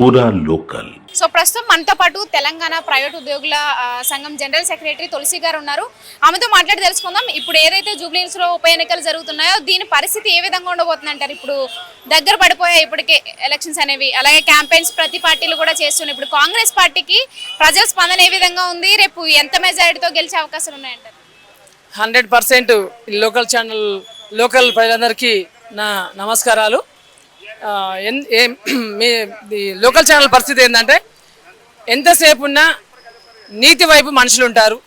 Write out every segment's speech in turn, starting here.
పూరా local. So ప్రస్తుతం మనతో పాటు తెలంగాణ ప్రైవేట్ ఉద్యోగుల సంఘం జనరల్ సెక్రటరీ తులసి గారు ఉన్నారు. ఆమెతో మాట్లాడి తెలుసుకుందాం. ఇప్పుడు ఏదైతే జూబ్లీహిల్స్లో ఉప ఎన్నికలు జరుగుతున్నాయో దీని పరిస్థితి ఏ విధంగా ఉండబోతుంది అంటారు ఇప్పుడు దగ్గర పడిపోయాయి ఇప్పటికే ఎలక్షన్స్ అనేవి. అలాగే క్యాంపెయిన్స్ ప్రతి పార్టీలు కూడా చేస్తున్నాయి. ఇప్పుడు కాంగ్రెస్ పార్టీకి ప్రజల స్పందన ఏ విధంగా ఉంది? రేపు ఎంత మెజారిటీతో గెలిచే అవకాశాలు ఉన్నాయంటారు? Hundred percent local channel local ప్రజలందరికీ నా నమస్కారాలు. మీ ఈ లోకల్ ఛానల్ పరిస్థితి ఏంటంటే ఎంతసేపు ఉన్నా నీతి వైపు మనుషులు ఉంటారు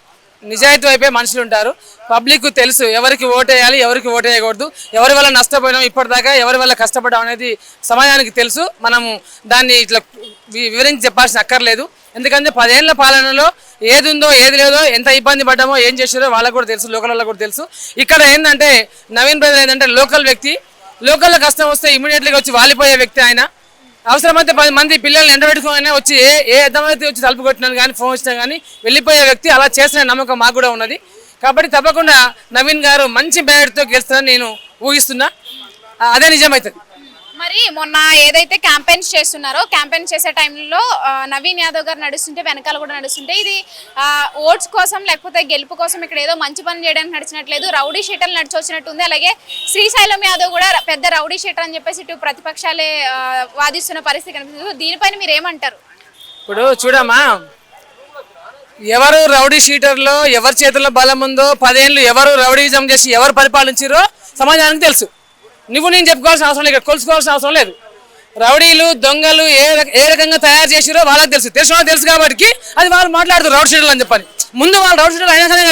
నిజాయితీ వైపే మనుషులు ఉంటారు పబ్లిక్ తెలుసు ఎవరికి ఓటేయాలి ఎవరికి ఓటేయకూడదు ఎవరి వల్ల నష్టపోయినాం ఇప్పటిదాకా ఎవరి వల్ల కష్టపడడం అనేది సమాజానికి తెలుసు. మనము దాన్ని ఇట్లా వి- వివరించి చెప్పాల్సిన అక్కర్లేదు. ఎందుకంటే పదేళ్ళ పాలనలో ఏది ఉందో ఏది లేదో ఎంత ఇబ్బంది పడ్డామో ఏం చేసారో వాళ్ళకు కూడా తెలుసు లోకల్ వాళ్ళకు కూడా తెలుసు. ఇక్కడ ఏంటంటే నవీన్ బ్రదర్ ఏంటంటే లోకల్ వ్యక్తి లోకల్లో కష్టం వస్తే ఇమీడియట్లీగా వచ్చి వాలిపోయే వ్యక్తి ఆయన. అవసరమైతే పది మంది పిల్లల్ని ఎండబెట్టుకోగానే వచ్చి ఏ ఏ అర్థమైతే వచ్చి తలుపు కొట్టినాను కానీ ఫోన్ వచ్చినా కానీ వెళ్ళిపోయే వ్యక్తి అలా చేసిన నమ్మకం మాకు కూడా ఉన్నది. కాబట్టి తప్పకుండా నవీన్ గారు మంచి బ్యాట్తో గెలుస్తారని నేను ఊహిస్తున్నా. అదే నిజమవుతుంది మరి మొన్న ఏదైతే క్యాంపెయిన్స్ చేస్తున్నారో క్యాంపెయిన్ చేసే టైంలో నవీన్ యాదవ్ గారు నడుస్తుంటే వెనకాల కూడా నడుస్తుంటే ఇది ఓట్స్ కోసం లేకపోతే గెలుపు కోసం ఇక్కడ ఏదో మంచి పని చేయడానికి నడిచినట్లేదు రౌడీ షీటర్లు నడిచి వచ్చినట్టుంది అలాగే శ్రీశైలం యాదవ్ కూడా పెద్ద రౌడీ షీటర్ అని చెప్పేసి ఇటు ప్రతిపక్షాలే వాదిస్తున్న పరిస్థితి కనిపిస్తుంది. దీనిపైన మీరు ఏమంటారు ఇప్పుడు చూడమ్మా ఎవరు రౌడీ షీటర్లో ఎవరి చేతుల్లో బలం ఉందో పదేళ్ళు ఎవరు రౌడీజం చేసి ఎవరు పరిపాలించారో సమాజానికి తెలుసు. నువ్వు నేను చెప్పుకోవాల్సిన అవసరం లేదు ఇక్కడ కొలుసుకోవాల్సిన అవసరం లేదు. రౌడీలు దొంగలు ఏ ఏ రకంగా తయారు చేసిరో వాళ్ళకి తెలుసు. తెలిసిన తెలుసు కాబట్టి అది వాళ్ళు మాట్లాడుతారు రౌడ్ షీటర్లు అని చెప్పని. ముందు వాళ్ళు రౌడ్ షీటర్లు అయినా సరే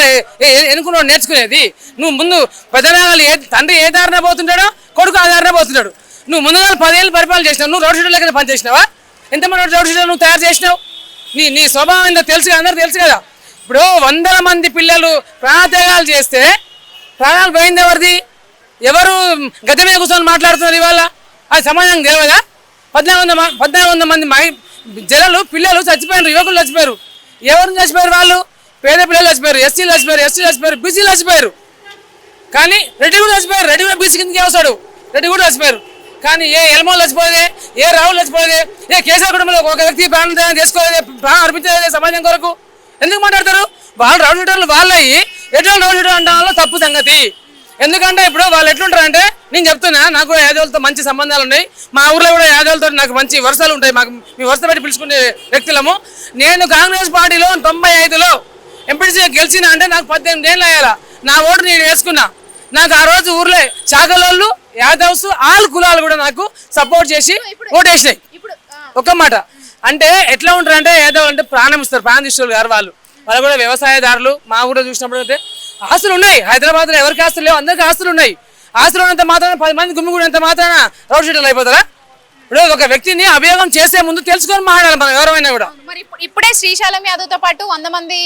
ఎన్నుకున్నాడు నేర్చుకునేది? నువ్వు ముందు పెద్దనాలు ఏ తండ్రి ఏ దారిన పోతుంటాడో కొడుకు ఆ దారిన పోతున్నాడు నువ్వు ముందుగా పదేళ్ళు పరిపాలన చేసినావు నువ్వు రౌడ్ షీటర్ లెక్క పని చేసినావా ఎంతమంది రౌడ్ షీటర్లు నువ్వు తయారు చేసినావు? నీ నీ స్వభావం ఏందో తెలుసు కదా అందరూ తెలుసు కదా. ఇప్పుడు వందల మంది పిల్లలు ప్రాణత్యాగాలు చేస్తే ప్రాణాలు పోయింది ఎవరిది? ఎవరు గద్దె మీద కూర్చొని మాట్లాడుతున్నారు ఇవాళ? అది సమాజం తెలియదా పద్నాలుగు వందల పద్నాలుగు వందల మంది మహి జలలు పిల్లలు చచ్చిపోయారు యువకులు చచ్చిపోయారు ఎవరు చచ్చిపోయారు వాళ్ళు? పేద పిల్లలు చచ్చిపోయారు ఎస్సీలు చచ్చిపోయారు ఎస్సీలు చచ్చిపోయారు బీసీలు చచ్చిపోయారు కానీ రెడ్డి కూడా చచ్చిపోయారు రెడ్డి కూడా బీసీ కిందకి వస్తాడు. రెడ్డి కూడా చచ్చిపోయారు. కానీ ఏ ఎల్మోలు చచ్చిపోలేదే ఏ రావులు చచ్చిపోయేదే ఏ కేసీఆర్ కుటుంబంలో ఒక వ్యక్తి ప్రాణం త్యాగం చేసుకోలేదే ప్రాణం అర్పించలేదే సమాజం కొరకు? ఎందుకు మాట్లాడతారు? వాళ్ళు రౌడీ వాళ్ళు అయ్యి ఎటువంటి రౌడీ షీటర్ అంటే తప్పు సంగతి. ఎందుకంటే ఇప్పుడు వాళ్ళు ఎట్లుంటారు అంటే నేను చెప్తున్నా నాకు కూడా యాదవులతో మంచి సంబంధాలు ఉన్నాయి. మా ఊర్లో కూడా యాదవులతో నాకు మంచి వరుసలు ఉంటాయి. మాకు మీ వరుస పెట్టి పిలుచుకునే వ్యక్తులము. నేను కాంగ్రెస్ పార్టీలో తొంభై ఐదులో ఎంపీటీసీగా గెలిచిన అంటే నాకు పద్దెనిమిది ఏళ్ళు అయ్యాల. నా ఓటు నేను వేసుకున్నా. నాకు ఆ రోజు ఊర్లో చాకలోళ్ళు యాదవ్స్ ఆల్ కులాలు కూడా నాకు సపోర్ట్ చేసి ఓటేసినాయి. ఒక్క మాట. అంటే ఎట్లా ఉంటారు అంటే యాదవ్ అంటే ప్రాణం ఇస్తారు. ప్రాణం ఇస్తారు గారు వాళ్ళు. వాళ్ళు కూడా వ్యవసాయదారులు. మా ఊళ్ళో చూసినప్పుడు అయితే ఆస్తులు ఉన్నాయి. హైదరాబాద్లో ఎవరికి ఆస్తులు లేవు? అందరికీ ఆస్తులు ఉన్నాయి. ఆస్తులు ఉన్నంత మాత్రాన పది మంది గుమ్మిగూడినంత మాత్రాన రోడ్ షీటర్లు అయిపోతారా? ఇప్పుడు ఒక వ్యక్తిని అభియోగం చేసే ముందు తెలుసుకొని మాట్లాడాలి మనం ఎవరైనా కూడా. మరి ఇప్పుడు శ్రీశైలం యాదవ్తో పాటు వంద మంది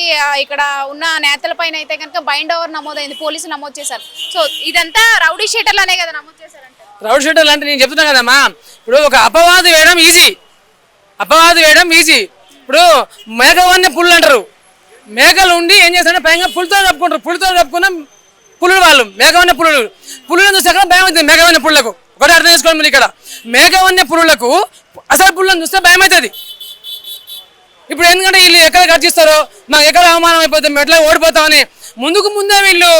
ఇక్కడ ఉన్న నేతల పైన అయితే కనుక బైండ్ ఓవర్ నమోదైంది. పోలీసులు నమోదు చేశారు. సో ఇదంతా రౌడీ షీటర్లనే కదా నమోదు చేశారంట. రౌడ్ షీటర్లు అంటే నేను చెప్తున్నా కదమ్మా. ఇప్పుడు ఒక అపవాదు వేయడం ఈజీ. అపవాదు వేయడం ఈజీ. ఇప్పుడు మేఘవన్య పుల్లు అంటారు మేకలు ఉండి ఏం చేస్తారంటే పైగా పులితో కప్పుకుంటారు. పులితో కప్పుకున్న పులులు వాళ్ళు. మేఘవన్య పులులు. పులులను చూసాక భయం అవుతుంది మేఘవన్య పుల్లకు. ఒకటి అర్థం చేసుకోండి మీరు ఇక్కడ. మేఘవన్య పులులకు అసలు పుల్లని చూస్తే భయం అవుతుంది. ఇప్పుడు ఎందుకంటే వీళ్ళు ఎక్కడ గర్జిస్తారో మాకు ఎక్కడ అవమానం అయిపోతుంది మెట్ల ఎట్లా ఓడిపోతామని. ముందుకు ముందే వీళ్ళు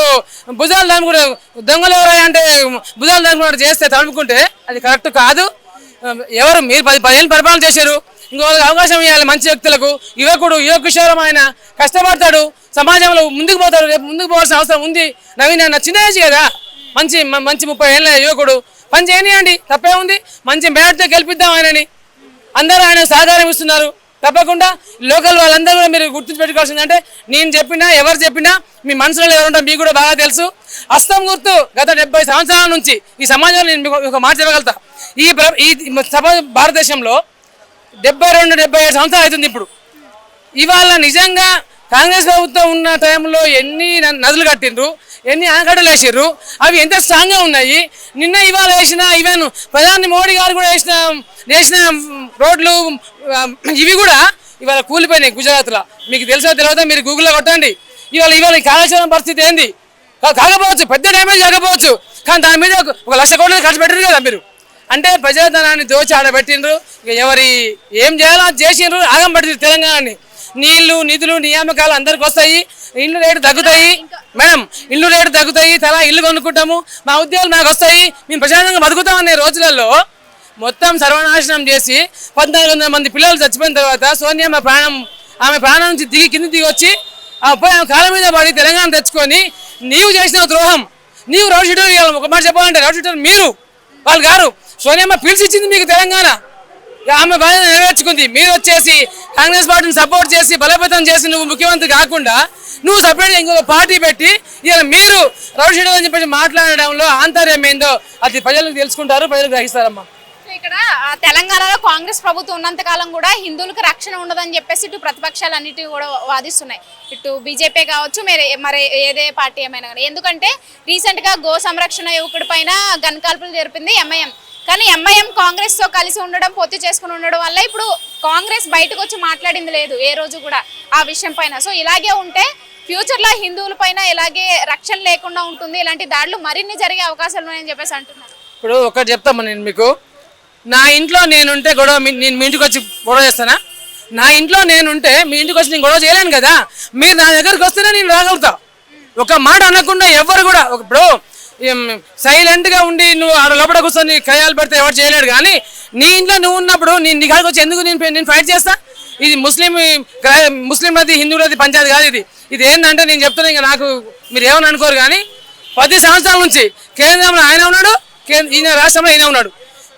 భుజాలు దానుకుంటే దొంగలు అంటే భుజాలు దానుకుంటే చేస్తే తడుపుకుంటే అది కరెక్ట్ కాదు. ఎవరు మీరు పది పదేళ్ళు పరిపాలన చేశారు. ఇంకో అవకాశం ఇవ్వాలి మంచి వ్యక్తులకు. యువకుడు యువ కిషోరం ఆయన కష్టపడతాడు సమాజంలో ముందుకు పోతాడు రేపు ముందుకు పోవాల్సిన అవసరం ఉంది. నవీన్ అన్న చిన్న ఏజ్ కదా. మంచి మంచి ముప్పై ఏళ్ళ యువకుడు. పని చేయనియండి తప్పే ఉంది. మంచి మేడతో గెలిపిద్దాం ఆయనని. అందరూ ఆయన సహకారం ఇస్తున్నారు. తప్పకుండా లోకల్ వాళ్ళందరూ కూడా మీరు గుర్తుంచి పెట్టుకోవాల్సిందంటే నేను చెప్పినా ఎవరు చెప్పినా మీ మనసులో ఎవరు మీకు కూడా బాగా తెలుసు. అస్తం గుర్తు గత డెబ్బై సంవత్సరాల నుంచి ఈ సమాజంలో నేను మీకు ఒక మాట చెప్పగలుగుతా. ఈ ఈ భారతదేశంలో డెబ్బై రెండు డెబ్బై ఐదు సంవత్సరాలు అవుతుంది ఇప్పుడు. ఇవాళ నిజంగా కాంగ్రెస్ ప్రభుత్వం ఉన్న టైంలో ఎన్ని నదులు కట్టిండ్రు ఎన్ని ఆనకట్టలు వేసిర్రు అవి ఎంత స్ట్రాంగ్గా ఉన్నాయి. నిన్న ఇవాళ వేసిన ఈవెన్ ప్రధాని మోడీ గారు కూడా వేసిన వేసిన రోడ్లు ఇవి కూడా ఇవాళ కూలిపోయినాయి గుజరాత్లో. మీకు తెలుసో తెలియదో మీరు గూగుల్లో కొట్టండి. ఇవాళ ఇవాళ కాళేశ్వరం పరిస్థితి ఏంది? కాకపోవచ్చు పెద్ద డ్యామేజ్ కాకపోవచ్చు. కానీ దాని మీద ఒక- ఒక లక్ష కోట్లు ఖర్చు పెట్టారు కదా మీరు. అంటే ప్రజాధనాన్ని దోచి ఆడబెట్టిండ్రు. ఇక ఎవరి ఏం చేయాలో అది చేసిండ్రు. ఆగం పడుతుంది తెలంగాణని. నీళ్ళు నిధులు నియామకాలు అందరికి వస్తాయి. ఇల్లు రేటు తగ్గుతాయి. మేడం ఇల్లు రేటు తగ్గుతాయి. తలా ఇల్లు కొనుక్కుంటాము. మా ఉద్యోగాలు మాకు వస్తాయి. మేము ప్రశాంతంగా బతుకుతాం అనే రోజులలో మొత్తం సర్వనాశనం చేసి పద్నాలుగు వందల మంది పిల్లలు చచ్చిపోయిన తర్వాత సోనియా ప్రాణం ఆమె ప్రాణం నుంచి దిగి కింది దిగి వచ్చి పోయి ఆమె కాళ్ళ మీద పడి తెలంగాణ తెచ్చుకొని నీవు చేసిన ద్రోహం నీవు రౌడ్ షీటర్ ఒక మాట చెప్పాలంటే రౌడ్ షీటర్ మీరు వాళ్ళు గారు సోనియమ్మ పిలిచిచ్చింది మీకు తెలంగాణ. ఇక ఆమె బాధ్యత నెరవేర్చుకుంది. మీరు వచ్చేసి కాంగ్రెస్ పార్టీని సపోర్ట్ చేసి బలోపేతం చేసి నువ్వు ముఖ్యమంత్రి కాకుండా నువ్వు సపరేట్గా ఇంకొక పార్టీ పెట్టి ఇలా మీరు రౌడ్ అని చెప్పేసి మాట్లాడడంలో ఆంతర్యం ఏందో అది ప్రజలకు తెలుసుకుంటారు ప్రజలు గ్రహిస్తారమ్మా. ఇక్కడ తెలంగాణలో కాంగ్రెస్ ప్రభుత్వం ఉన్నంత కాలం కూడా హిందువులకు రక్షణ ఉండదని చెప్పేసి ఇటు ప్రతిపక్షాలు అన్నిటివి కూడా వాదిస్తున్నాయి. ఇటు బీజేపీ కావచ్చు మరి మరి ఏదే పార్టీ ఏమైనా కానీ. ఎందుకంటే రీసెంట్గా గో సంరక్షణ యువకుడి పైన గన్ కాల్పులు జరిపింది ఎంఐఎం. కానీ ఎంఐఎం కాంగ్రెస్తో కలిసి ఉండడం పొత్తు చేసుకుని ఉండడం వల్ల ఇప్పుడు కాంగ్రెస్ బయటకు వచ్చి మాట్లాడింది లేదు ఏ రోజు కూడా ఆ విషయం పైన. సో ఇలాగే ఉంటే ఫ్యూచర్లో హిందువుల పైన ఇలాగే రక్షణ లేకుండా ఉంటుంది. ఇలాంటి దాడులు మరిన్ని జరిగే అవకాశాలు ఉన్నాయని చెప్పేసి అంటున్నారు. ఇప్పుడు ఒకటి చెప్తామా నేను మీకు. నా ఇంట్లో నేనుంటే గొడవ నేను మీ ఇంటికి వచ్చి గొడవ చేస్తానా? నా ఇంట్లో నేనుంటే మీ ఇంటికి వచ్చి నేను గొడవ చేయలేను కదా? మీరు నా దగ్గరకు వస్తేనే నేను రాగలుగుతా. ఒక మాట అనకుండా ఎవరు కూడా ఒక ఇప్పుడు సైలెంట్గా ఉండి నువ్వు ఆడ లోపల కూర్చొని కయాలు పెడితే ఎవరు చేయలేడు. కానీ నీ ఇంట్లో నువ్వు ఉన్నప్పుడు నేను నీ వచ్చి ఎందుకు నేను నేను ఫైట్ చేస్తా? ఇది ముస్లిం గ్ర- ముస్లింలది హిందువులది పంచాయతీ కాదు ఇది. ఇది ఏంటంటే నేను చెప్తున్నా ఇంకా నాకు మీరు ఏమని అనుకోరు కానీ పది సంవత్సరాల నుంచి కేంద్రంలో ఆయన ఉన్నాడు ఈయన రాష్ట్రంలో ఈయన ఉన్నాడు.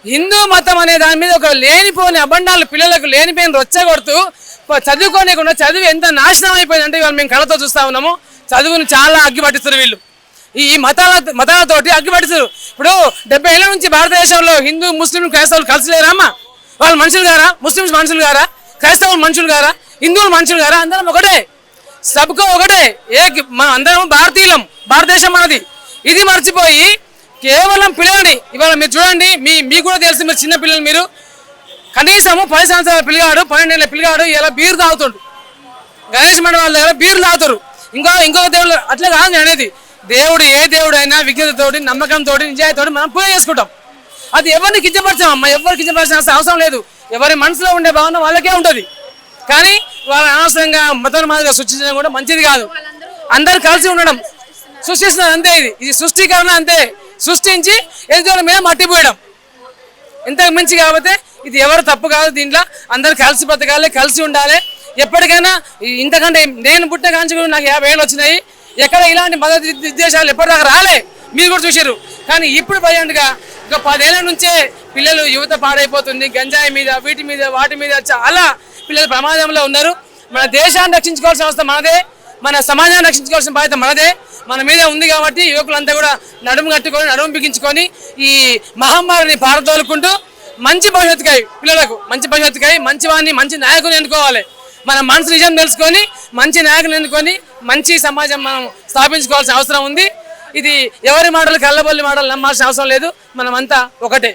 హిందూ మతం అనే దాని మీద ఒక లేనిపోని అబండాలు పిల్లలకు లేనిపోయిన రొచ్చగొడుతూ ప- చదువుకోలేకుండా చదువు ఎంత నాశనం అయిపోయిందంటే ఇవాళ మేము కళతో చూస్తా ఉన్నాము. చదువుని చాలా అగ్గిపట్టిస్తున్నారు వీళ్ళు. ఈ మతాల మతాలతోటి అగ్గి ఇప్పుడు డెబ్బై ఏళ్ళ నుంచి భారతదేశంలో హిందూ ముస్లిం క్రైస్తవులు కలిసిలేరామా వాళ్ళు మనుషులు గారా ముస్లిమ్స్ మనుషులు గారా క్రైస్తవులు మనుషులు గారా హిందువులు మనుషులు గారా అందరం ఒకటే. సబ్కో ఒకటే. ఏ మన అందరం భారతీయులం. భారతదేశం మనది. ఇది మర్చిపోయి కేవలం పిల్లలని ఇవాళ మీరు చూడండి మీ మీకు కూడా తెలుసు మీరు చిన్న పిల్లలు మీరు. కనీసము పది సంవత్సరాల పిల్లగాడు పన్నెండేళ్ళ పిల్లగాడు ఇలా బీరు తాగుతుండు. గణేష్ మండలి వాళ్ళ దగ్గర బీరు తాగుతారు. ఇంకో ఇంకొక దేవుడు అట్లా కాదు అనేది. దేవుడు ఏ దేవుడు అయినా విజ్ఞతతోటి నమ్మకంతో నిజాయితోటి మనం పూజ చేసుకుంటాం. అది ఎవరిని కించపరచాం అమ్మ? ఎవరు కించపరచాల్సిన అవసరం లేదు. ఎవరి మనసులో ఉండే భావన వాళ్ళకే ఉంటుంది. కానీ వాళ్ళ అనవసరంగా మతం మాదిరిగా సృష్టించడం కూడా మంచిది కాదు. అందరు కలిసి ఉండడం. సృష్టిస్తున్నారు అంతే ఇది. ఇది సృష్టికరణ అంతే. సృష్టించి ఎదుటి మీద మట్టిపోయడం ఇంతకు మించి కాకపోతే ఇది ఎవరు తప్పు కాదు దీంట్లో. అందరు కలిసి బ్రతకాలి కలిసి ఉండాలి. ఎప్పటికైనా ఇంతకంటే నేను పుట్టిన కాంచి కూడా నాకు యాభై ఏళ్ళు వచ్చినాయి. ఎక్కడ ఇలాంటి మద్దతు ఉద్దేశాలు ఎప్పటిదాకా రాలే? మీరు కూడా చూసారు కానీ ఇప్పుడు ప్రజెంట్గా ఒక పదేళ్ళ నుంచే పిల్లలు యువత పాడైపోతుంది. గంజాయి మీద వీటి మీద వాటి మీద చాలా పిల్లలు ప్రమాదంలో ఉన్నారు. మన దేశాన్ని రక్షించుకోవాల్సిన అవసరం మనదే. మన సమాజాన్ని రక్షించుకోవాల్సిన బాధ్యత మనదే. మన మీద ఉంది కాబట్టి యువకులంతా కూడా నడుము కట్టుకొని నడుము బిగించుకొని ఈ మహమ్మారిని పారదోలుకుంటూ మంచి భవిష్యత్తుకాయి పిల్లలకు మంచి భవిష్యత్తుకాయి మంచి వాడిని మంచి నాయకుని ఎన్నుకోవాలి. మన మనసు నిజం తెలుసుకొని మంచి నాయకులు ఎన్నుకొని మంచి సమాజం మనం స్థాపించుకోవాల్సిన అవసరం ఉంది. ఇది ఎవరి మాటలు కళ్ళబొల్లి మాటలు నమ్మాల్సిన అవసరం లేదు. మనమంతా ఒకటే.